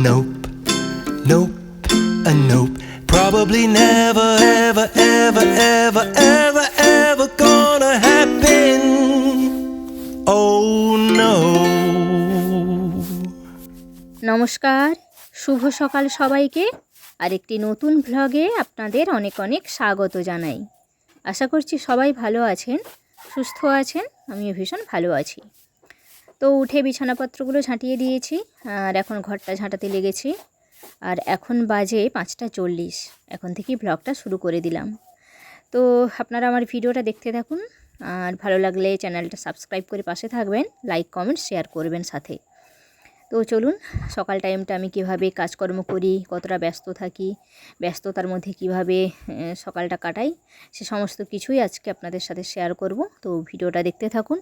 nope, nope, a nope. Probably never, ever, ever, ever, ever, ever gonna happen. Oh no. নমস্কার শুভ সকাল সবাইকে আর একটি নতুন ভ্লগে আপনাদের অনেক অনেক স্বাগত জানাই আশা করছি সবাই ভালো আছেন সুস্থ আছেন আমিও ভীষণ ভালো আছি তো উঠে বিছানাপত্রগুলো ঝাঁটিয়ে দিয়েছি, আর এখন ঘরটা ঝাঁটাতে লেগেছি। আর এখন বাজে পাঁচটা চল্লিশ, এখন থেকেই ব্লগটা শুরু করে দিলাম। তো আপনারা আমার ভিডিওটা দেখতে থাকুন, আর ভালো লাগলে চ্যানেলটা সাবস্ক্রাইব করে পাশে থাকবেন, লাইক, কমেন্ট, শেয়ার করবেন সাথে। তো চলুন, সকাল টাইমটা আমি কীভাবে কাজকর্ম করি, কতটা ব্যস্ত থাকি, ব্যস্ততার মধ্যে কীভাবে সকালটা কাটাই, সে সমস্ত কিছুই আজকে আপনাদের সাথে শেয়ার করব। তো ভিডিওটা দেখতে থাকুন।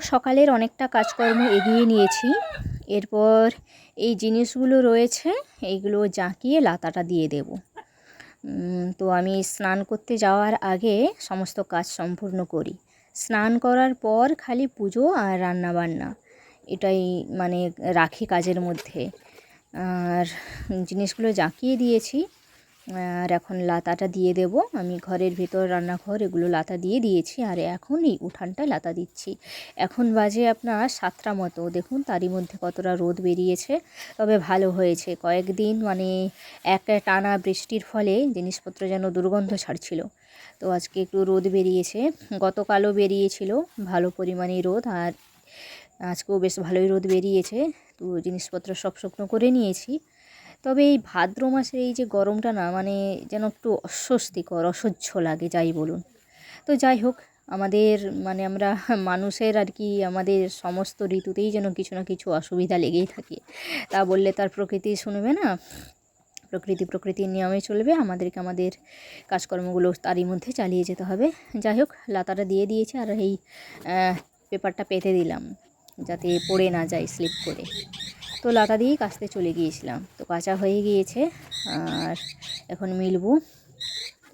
সকালের অনেকটা কাজকর্ম এগিয়ে নিয়েছি। এরপর এই জিনিসগুলো রয়েছে এইগুলো জাঁকিয়ে লাতাটা দিয়ে দেব। তো আমি স্নান করতে যাওয়ার আগে সমস্ত কাজ সম্পূর্ণ করি। স্নান করার পর খালি পুজো আর রান্না বান্না এটাই মানে রাখি কাজের মধ্যে। আর জিনিসগুলো জাঁকিয়ে দিয়েছি। আর এখন লাতাটা দিয়ে দেব। আমি ঘরের ভেতর রান্নাঘর, এগুলো লাতা দিয়ে দিয়েছি। আর এখন এই উঠানটায় লাতা দিচ্ছি। এখন বাজে আপনার সাতটা মতো। দেখুন, তারই মধ্যে কতটা রোদ বেরিয়েছে। তবে ভালো হয়েছে। কয়েকদিন মানে এক টানা বৃষ্টির ফলে জিনিসপত্র যেন দুর্গন্ধ ছাড়ছিল। তো আজকে একটু রোদ বেরিয়েছে। গতকালও বেরিয়েছিল। ভালো পরিমাণে রোদ। আর আজকেও বেশ ভালোই রোদ বেরিয়েছে। তো জিনিসপত্র সব শুকনো করে নিয়েছি। তবে এই ভাদ্র মাসের এই যে গরমটা না মানে যেন একটু অস্বস্তিকর, অসহ্য লাগে, যাই বলুন। তো যাই হোক, আমাদের মানে আমরা মানুষের আর কি আমাদের সমস্ত ঋতুতেই যেন কিছু না কিছু অসুবিধা লেগেই থাকে। তা বললে তার প্রকৃতি শুনবে না? প্রকৃতি প্রকৃতির নিয়মে চলবে, আমাদেরকে আমাদের কাজকর্মগুলো তারই মধ্যে চালিয়ে যেতে হবে। যাই হোক, লাতাটা দিয়ে দিয়েছে আর এই পেপারটা পেতে দিলাম, যাতে পড়ে না যায়, স্লিপ করে। তো লাতা দিয়েই কাচতে চলে গিয়েছিলাম। তো কাঁচা হয়ে গিয়েছে, আর এখন মিলবো।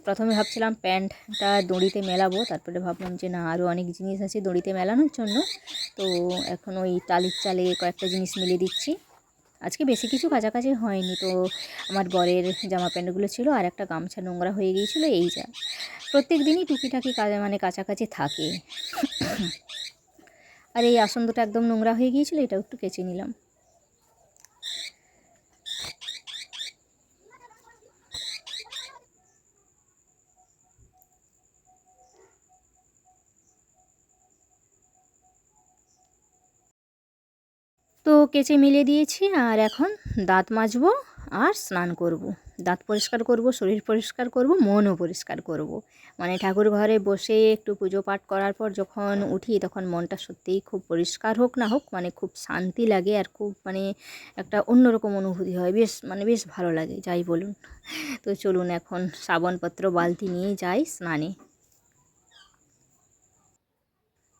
প্রথমে ভাবছিলাম প্যান্টটা দড়িতে মেলাবো, তারপরে ভাবলাম যে না আরও অনেক জিনিস আছে দড়িতে মেলানোর জন্য। তো এখন ওই টালির চালে কয়েকটা জিনিস মিলে দিচ্ছি। আজকে বেশি কিছু কাছাকাছি হয়নি, তো আমার বরের জামা প্যান্টগুলো ছিল আর একটা গামছা নোংরা হয়ে গিয়েছিল, এই যা। প্রত্যেক দিনই টুকিটাকি কাজ মানে কাছাকাছি থাকে। আর এই আসন দুটো একদম নোংরা হয়ে গিয়েছিল, এটাও একটু কেচে নিলাম তো কেচে মিলে দিয়েছি আর এখন দাঁত মাজবো আর স্নান করব। দাঁত পরিষ্কার করব, শরীর পরিষ্কার করব, মনও পরিষ্কার করব। মানে ঠাকুর ঘরে বসে একটু পুজো পাঠ করার পর যখন উঠি তখন মনটা সত্যিই খুব পরিষ্কার হোক না হোক মানে খুব শান্তি লাগে আর খুব মানে একটা অন্যরকম অনুভূতি হয় বেশ মানে বেশ ভালো লাগে, যাই বলুন তো চলুন এখন সাবানপত্র বালতি নিয়ে যাই স্নানে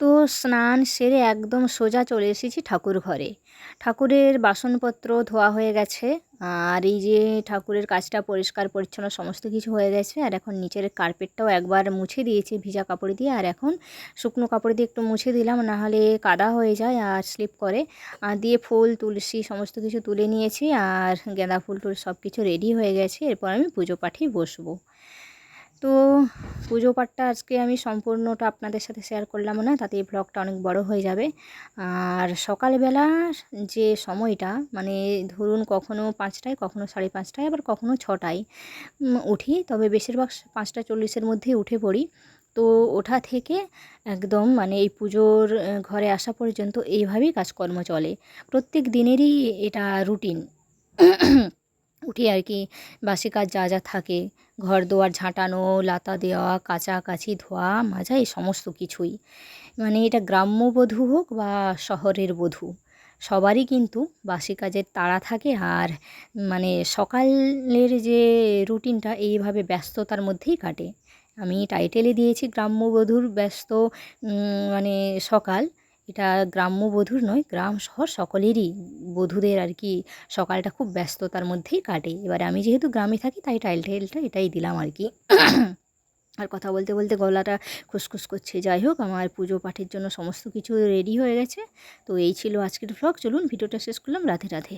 তো স্নান সেরে একদম সোজা চলে এসেছি ঠাকুর ঘরে। ঠাকুরের বাসনপত্র ধোয়া হয়ে গেছে আর এই যে ঠাকুরের কাজটা পরিষ্কার পরিচ্ছন্ন সমস্ত কিছু হয়ে গেছে আর এখন নিচের কার্পেটটাও একবার মুছে দিয়েছি ভিজা কাপড় দিয়ে আর এখন শুকনো কাপড় দিয়ে একটু মুছে দিলাম নাহলে কাদা হয়ে যায় আর স্লিপ করে। আর দিয়ে ফুল, তুলসী সমস্ত কিছু তুলে নিয়েছি আর গেঁদা ফুল টুল সব কিছু রেডি হয়ে গেছে। এরপর আমি পুজো পাঠেই বসবো। তো পুজো পাঠটা আজকে আমি সম্পূর্ণটা আপনাদের সাথে শেয়ার করলাম না, তাতে এই ব্লগটা অনেক বড় হয়ে যাবে। আর সকালবেলা যে সময়টা মানে ধরুন কখনো পাঁচটায়, কখনো সাড়ে পাঁচটায়, আবার কখনো ছটায় উঠি, তবে বেশিরভাগ পাঁচটা চল্লিশের মধ্যেই উঠে পড়ি। তো ওঠা থেকে একদম মানে এই পুজোর ঘরে আসা পর্যন্ত এইভাবেই কাজকর্ম চলে। প্রত্যেক দিনেরই এটা রুটিন উঠি আর কি বাসি কাজ যা যা থাকে। ঘর দুয়ার ঝাঁটানো, লাতা দেওয়া কাচাকাচি ধোয়া, মাজা, এই সমস্ত কিছুই। মানে এটা গ্রাম্য বধূ হোক বা শহরের বধূ, সবারই কিন্তু বাসি কাজের তাড়া থাকে আর মানে সকালের যে রুটিনটা এইভাবে ব্যস্ততার মধ্যেই কাটে। আমি টাইটেলে দিয়েছি গ্রাম্যবধূর ব্যস্ত মানে সকাল। এটা গ্রাম্য বধূর নয়, গ্রাম শহর সকলেরই বধূদের আর কি সকালটা খুব ব্যস্ততার মধ্যেই কাটে। এবারে আমি যেহেতু গ্রামে থাকি, তাই টাইল টাইলটা এটাই দিলাম আর কি। আর কথা বলতে বলতে গলাটা খুসখুস করছে। যাই হোক, আমার পুজো পাঠের জন্য সমস্ত কিছু রেডি হয়ে গেছে। তো এই ছিল আজকের ভ্লগ চলুন, ভিডিওটা শেষ করলাম। রাধে রাধে।